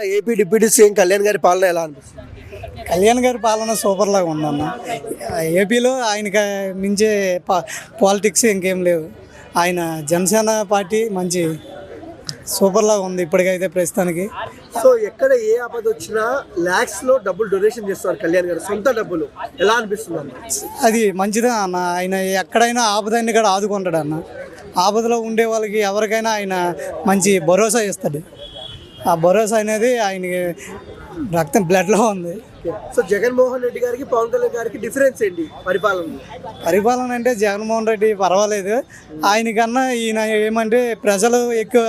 AP deputy CM Kalyan గారి పాలన ఎలా అనిపిస్తుంది? కళ్యాణ్ గారి పాలన సూపర్ లాగా ఉందన్న. ఏపీలో ఆయనకి మించే పా- పాలిటిక్స్ ఇంకేం లేవు. ఆయన జనసేన పార్టీ మంచి సూపర్ లాగా ఉంది ఇప్పటికైతే ప్రస్తుతానికి. సో ఎక్కడ ఏ ఆపద వచ్చినా లాక్స్లో డబ్బులు డొనేషన్ చేస్తారు కళ్యాణ్ గారు సొంత డబ్బులు. ఎలా అనిపిస్తుంది అన్న? అది మంచిదే అన్న. ఆయన ఎక్కడైనా ఆపదాన్ని కూడా ఆదుకుంటాడు అన్న ఆపదలో ఉండే వాళ్ళకి ఎవరికైనా ఆయన మంచి భరోసా ఇస్తాడు. ఆ భరోసా అనేది ఆయనకి రక్తం బ్లడ్లో ఉంది. సో జగన్మోహన్ రెడ్డి గారికి పవన్ కళ్యాణ్ గారికి డిఫరెన్స్ ఏంటి పరిపాలన పరిపాలన అంటే జగన్మోహన్ రెడ్డి పర్వాలేదు. ఆయనకన్నా ఈయన ఏమంటే ప్రజలు ఎక్కువ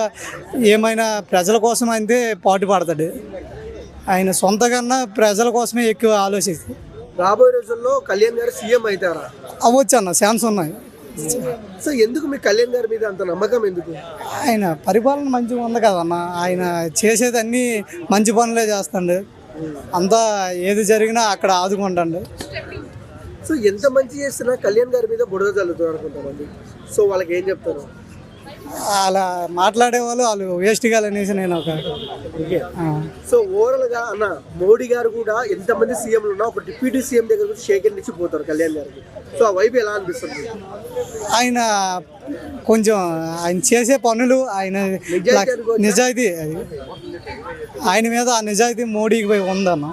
ఏమైనా ప్రజల కోసం అయితే పాటు పడతాడు. ఆయన సొంత కన్నా ప్రజల కోసమే ఎక్కువ ఆలోచిస్తాడు రాబోయే రోజుల్లో కళ్యాణ్ గారు సీఎం అవుతారా? అవ్వచ్చు అన్న ఛాన్స్ ఉన్నాయి. సో ఎందుకు మీ కళ్యాణ్ గారి మీద అంత నమ్మకం ఎందుకు? ఆయన పరిపాలన మంచిగా ఉంది కదన్న. ఆయన చేసేది అన్నీ మంచి పనులే చేస్తాడు. అంతా ఏది జరిగినా అక్కడ ఆదుకుంటాడు. సో ఎంత మంచి చేసినా కళ్యాణ్ గారి మీద బుడద చల్లుతారు అనుకుంటామండి. సో వాళ్ళకి ఏం చెప్తారు? అలా మాట్లాడే వాళ్ళు వాళ్ళు వేస్ట్ కాలనేసి నేను ఒక. సో ఓవరాల్గా అన్న మోడీ గారు కూడా ఎంతమంది సీఎంలు ఉన్నా ఒక డిప్యూటీ సీఎం దగ్గర నుంచి షేక్ హ్యాండ్ ఇచ్చి పోతారు కళ్యాణ్ గారికి. సో ఆ వైపు ఎలా అనిపిస్తుంది? ఆయన కొంచెం ఆయన చేసే పనులు ఆయన నిజాయితీ ఆయన మీద ఆ నిజాయితీ మోడీకి పోయి ఉందన్న.